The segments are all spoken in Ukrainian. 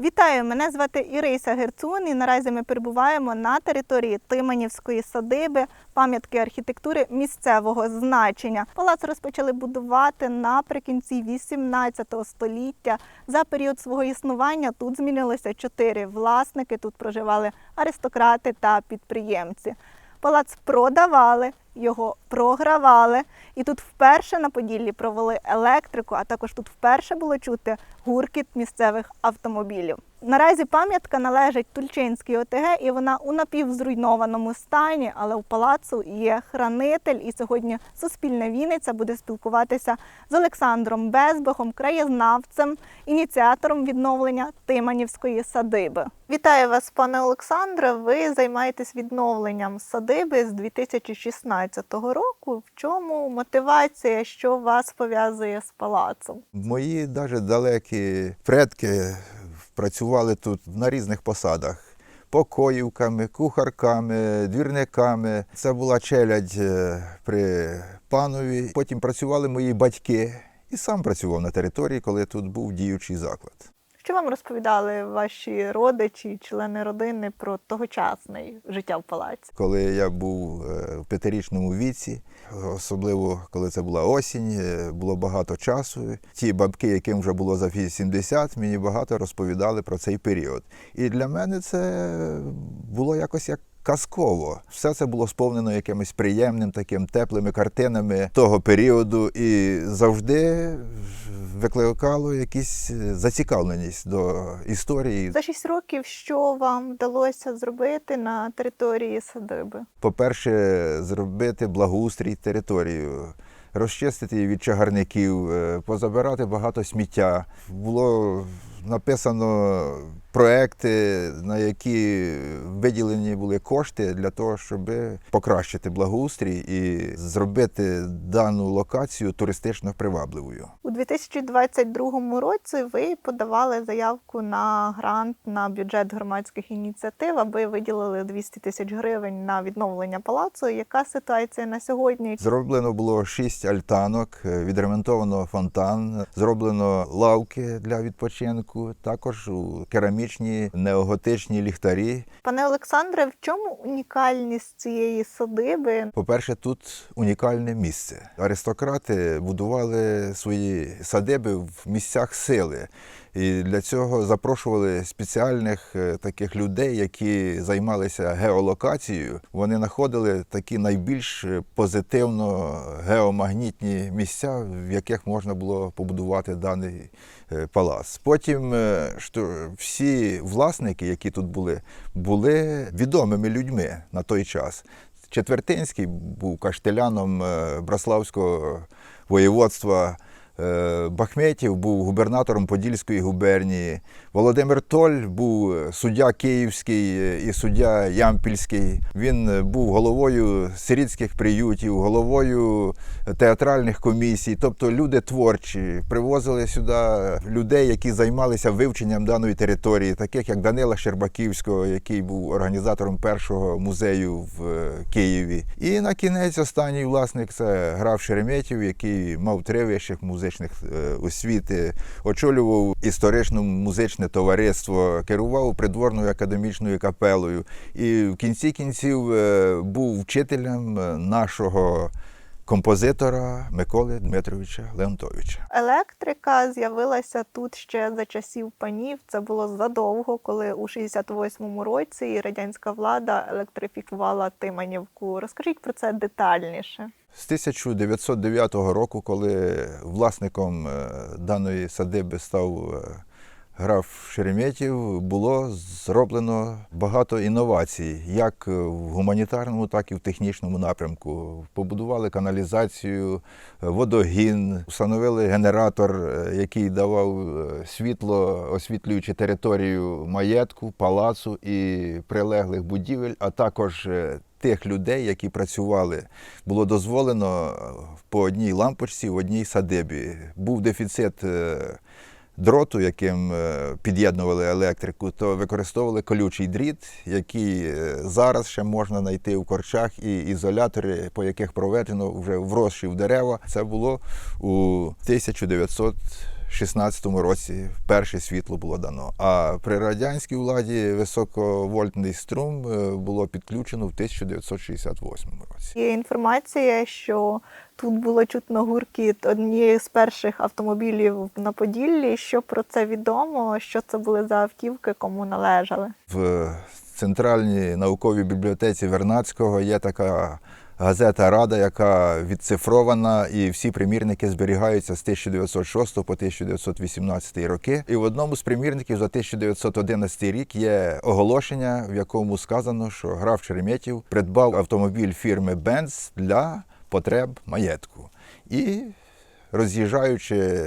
Вітаю! Мене звати Ірися Герцун, і наразі ми перебуваємо на території Тиманівської садиби, пам'ятки архітектури місцевого значення. Палац розпочали будувати наприкінці 18 століття. За період свого існування тут змінилося чотири власники. Тут проживали аристократи та підприємці. Палац продавали, його програвали, і тут вперше на Поділлі провели електрику, а також тут вперше було чути гуркіт місцевих автомобілів. Наразі пам'ятка належить Тульчинській ОТГ, і вона у напівзруйнованому стані, але у палацу є хранитель. І сьогодні Суспільна Вінниця буде спілкуватися з Олександром Безбахом, краєзнавцем, ініціатором відновлення Тиманівської садиби. Вітаю вас, пане Олександре. Ви займаєтесь відновленням садиби з 2016 року. В чому мотивація, що вас пов'язує з палацом? Мої навіть далекі предки працювали тут на різних посадах. Покоївками, кухарками, двірниками. Це була челядь е, при панові. Потім працювали мої батьки і сам працював на території, коли тут був діючий заклад. Що вам розповідали ваші родичі, члени родини про тогочасне життя в палаці? Коли я був е, в п'ятирічному віці, особливо коли це була осінь, е, було багато часу. Ті бабки, яким вже було за 80, мені багато розповідали про цей період. І для мене це було якось як. Казково все це було сповнено якимось приємним, таким теплими картинами того періоду, і завжди викликало якусь зацікавленість до історії. За шість років що вам вдалося зробити на території садиби? По-перше, зробити благоустрій територію, розчистити її від чагарників, е, позабирати багато сміття. Було написано проекти, на які виділені були кошти для того, щоб покращити благоустрій і зробити дану локацію туристично привабливою. У 2022 році ви подавали заявку на грант на бюджет громадських ініціатив, аби виділили 200 тисяч гривень на відновлення палацу. Яка ситуація на сьогодні? Зроблено було шість альтанок, відремонтовано фонтан, зроблено лавки для відпочинку, також у керамічні неоготичні ліхтарі. Пане Олександре, в чому унікальність цієї садиби? По-перше, тут унікальне місце. Аристократи будували свої садиби в місцях сили. І для цього запрошували спеціальних е, таких людей, які займалися геолокацією. Вони знаходили такі найбільш позитивно геомагнітні місця, в яких можна було побудувати даний е, палац. Потім е, що всі власники, які тут були, були відомими людьми на той час. Четвертинський був каштеляном е, Браславського воєводства. Е, Бахметів був губернатором Подільської губернії. Володимир Толь був суддя Київський е, і суддя Ямпільський. Він е, був головою сирітських приютів, головою театральних комісій. Тобто люди творчі привозили сюди людей, які займалися вивченням даної території, таких як Данила Щербаківського, який був організатором першого музею в е, Києві. І на кінець останній власник це граф Шереметів, який мав три вищих музичних е, освіти, очолював історично-музичне товариство, керував придворною академічною капелою. І в кінці кінців е, був вчителем е, нашого композитора Миколи Дмитровича Леонтовича. Електрика з'явилася тут ще за часів панів. Це було задовго, коли у 68-му році радянська влада електрифікувала Тиманівку. Розкажіть про це детальніше. З 1909 року, коли власником е, даної садиби став е, граф Шереметів, було зроблено багато інновацій, як в гуманітарному, так і в технічному напрямку. Побудували каналізацію, водогін, встановили генератор, е, який давав е, світло, освітлюючи територію маєтку, палацу і прилеглих будівель, а також е, тих людей, які працювали, було дозволено по одній лампочці в одній садибі. Був дефіцит дроту, яким е, під'єднували електрику, то використовували колючий дріт, який е, зараз ще можна знайти в корчах, і ізолятори, по яких проведено вже в розшив дерева. Це було у 1900 16-му році перше світло було дано. А при радянській владі високовольтний струм е, було підключено в 1968 році. Є інформація, що тут було чутно гуркіт однієї з перших автомобілів на Поділлі. Що про це відомо? Що це були за автівки, кому належали? В центральній науковій бібліотеці Вернадського є така газета Рада, яка відцифрована, і всі примірники зберігаються з 1906 по 1918 роки. І в одному з примірників за 1911 рік є оголошення, в якому сказано, що граф Шереметів придбав автомобіль фірми Benz для потреб маєтку. І роз'їжджаючи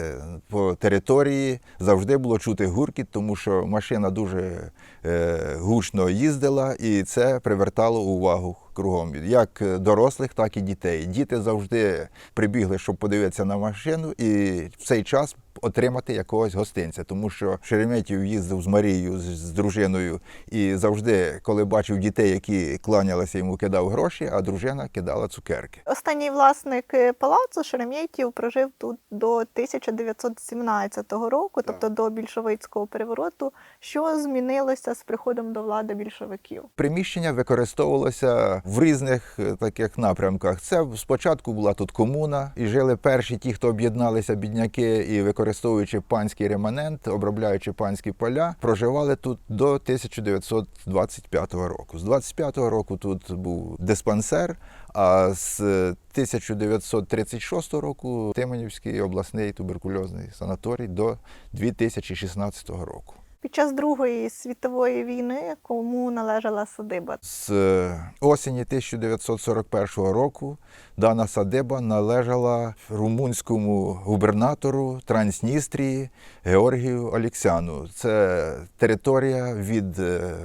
по території, завжди було чути гуркіт, тому що машина дуже е, гучно їздила, і це привертало увагу кругом, як дорослих, так і дітей. Діти завжди прибігли, щоб подивитися на машину, і в цей час отримати якогось гостинця, тому що Шереметів їздив з Марією, з, з дружиною, і завжди, коли бачив дітей, які кланялися йому, кидав гроші, а дружина кидала цукерки. Останній власник е, палацу Шереметів прожив тут до 1917 року, тобто до більшовицького перевороту. Що змінилося з приходом до влади більшовиків? Приміщення використовувалося в різних е, таких напрямках. Це спочатку була тут комуна, і жили перші ті, хто об'єдналися бідняки і використовуючи панський реманент, обробляючи панські поля, проживали тут до 1925 року. З 25-го року тут був диспансер. А з 1936 року Тименівський обласний туберкульозний санаторій до 2016 року. Pід час Другої світової війни кому належала садиба? З е, осені 1941 року дана садиба належала румунському губернатору Трансністрії Георгію Олексяну. Це територія від е,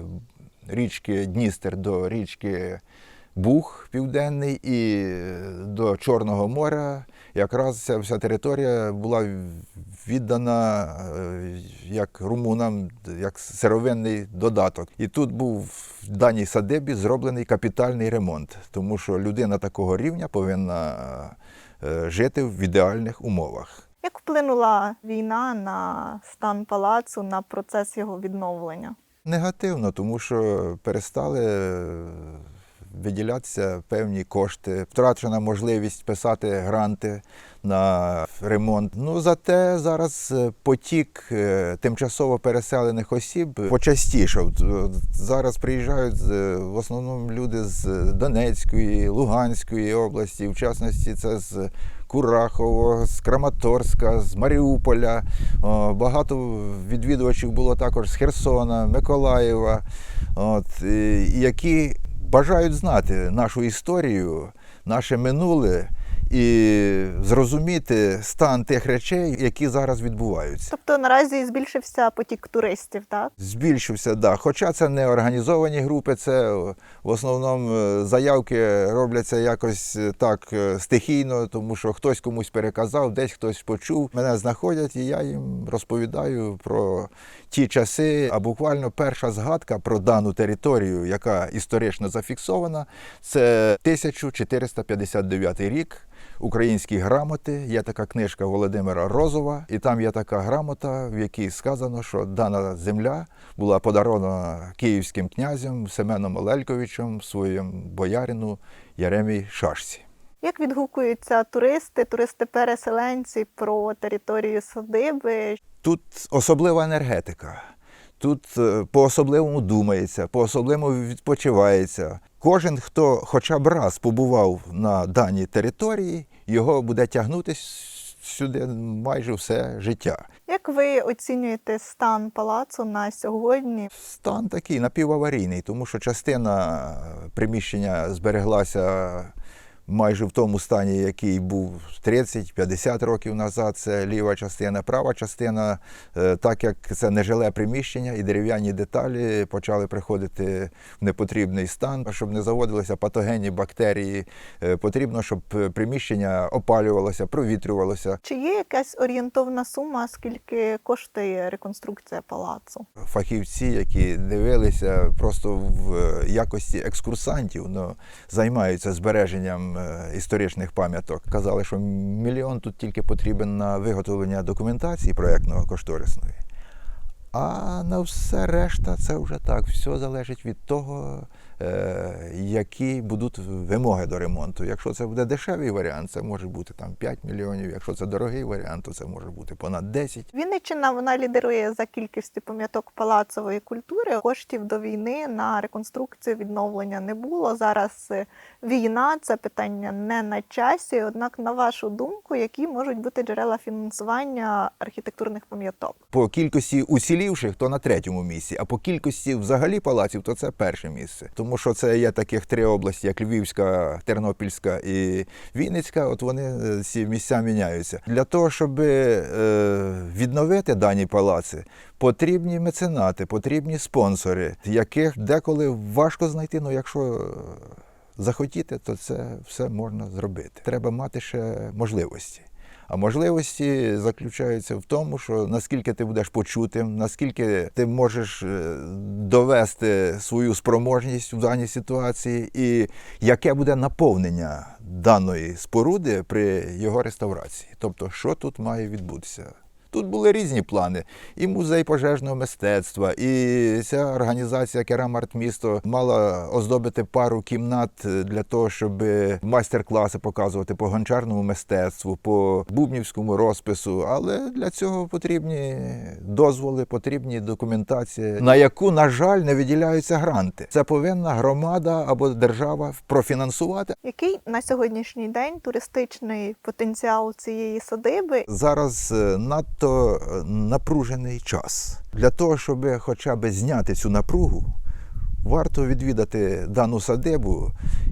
річки Дністер до річки Буг Південний і е, до Чорного моря. Якраз ця вся територія була віддана е, як румунам, як сировинний додаток. І тут був в даній садибі зроблений капітальний ремонт, тому що людина такого рівня повинна е, жити в ідеальних умовах. Як вплинула війна на стан палацу, на процес його відновлення? Негативно, тому що перестали виділятися певні кошти, втрачена можливість писати гранти на ремонт. Ну зате зараз е, потік е, тимчасово переселених осіб почастішав. Зараз приїжджають в основному люди з Донецької, Луганської області, в частності це з Курахово, з Краматорська, з Маріуполя. Багато відвідувачів було також з Херсона, Миколаєва, от, які бажають знати нашу історію, наше минуле і зрозуміти стан тих речей, які зараз відбуваються. Тобто наразі збільшився потік туристів, так? Збільшився, да. Хоча це не організовані групи, це е, в основному е, заявки робляться якось е, так стихійно, тому що хтось комусь переказав, десь хтось почув. Мене знаходять, і я їм розповідаю про ті часи. А буквально перша згадка про дану територію, яка історично зафіксована, це 1459 рік. Українські грамоти. Є така книжка Володимира Розова, і там є така грамота, в якій сказано, що дана земля була подарована київським князем Семеном Олельковичем своєму боярину Яремій Шашці. Як відгукуються туристи, туристи-переселенці про територію садиби? Тут особлива енергетика. Тут е, по-особливому думається, по-особливому відпочивається. Кожен, хто хоча б раз побував на даній території, його буде тягнути сюди майже все життя. Як ви оцінюєте стан палацу на сьогодні? Стан такий напіваварійний, тому що частина приміщення збереглася майже в тому стані, який був 30-50 років назад. Це ліва частина, права частина, е, так як це нежиле приміщення і дерев'яні деталі почали приходити в непотрібний стан. Щоб не заводилися патогенні бактерії, е, потрібно, щоб е, приміщення опалювалося, провітрювалося. Чи є якась орієнтовна сума, скільки коштує реконструкція палацу? фахівці, які дивилися просто в якості екскурсантів, ну, займаються збереженням е, історичних пам'яток. Казали, що мільйон тут тільки потрібен на виготовлення документації проєктного кошторисної. А на все решта це вже так. Все залежить від того, які будуть вимоги до ремонту. Якщо це буде дешевий варіант, це може бути там 5 мільйонів. Якщо це дорогий варіант, то це може бути понад 10. Вінниччина вона лідерує за кількістю пам'яток палацової культури. Коштів до війни на реконструкцію відновлення не було. Зараз е, війна це питання не на часі. Однак, на вашу думку, які можуть бути джерела фінансування архітектурних пам'яток? По кількості уцілівших, то на третьому місці, а по кількості взагалі палаців, то це перше місце. Тому що це є таких три області, як Львівська, Тернопільська і Вінницька. От вони е, ці місця міняються. Для того, щоб е, відновити дані палаци, потрібні меценати, потрібні спонсори, яких деколи важко знайти. Ну, якщо е, захотіти, то це все можна зробити. Треба мати ще можливості. А можливості заключаються в тому, що наскільки ти будеш почутим, наскільки ти можеш е, довести свою спроможність у даній ситуації, і яке буде наповнення даної споруди при його реставрації. Тобто, що тут має відбутися? Тут були різні плани. І музей пожежного мистецтва, і ця організація Керамарт-місто мала оздобити пару кімнат для того, щоб майстер-класи показувати по гончарному мистецтву, по бубнівському розпису. Але для цього потрібні дозволи, потрібні документації, на яку, на жаль, не виділяються гранти. Це повинна громада або держава профінансувати. Який на сьогоднішній день туристичний потенціал цієї садиби? Зараз е, надто е, напружений час. Для того, щоб хоча б зняти цю напругу, варто відвідати дану садибу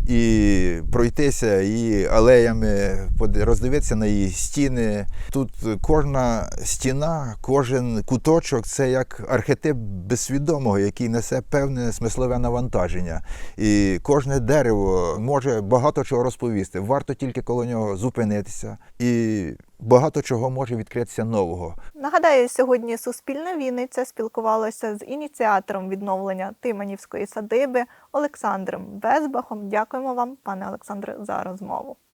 і пройтися її алеями, роздивитися на її стіни. Тут кожна стіна, кожен куточок це як архетип безсвідомого, який несе певне смислове навантаження. І кожне дерево може багато чого розповісти. Варто тільки коло нього зупинитися, і багато чого може відкритися нового. Нагадаю, сьогодні Суспільна Вінниця спілкувалася з ініціатором відновлення Тиманівської садиби Олександром Безбахом. Дякуємо вам, пане Олександре, за розмову.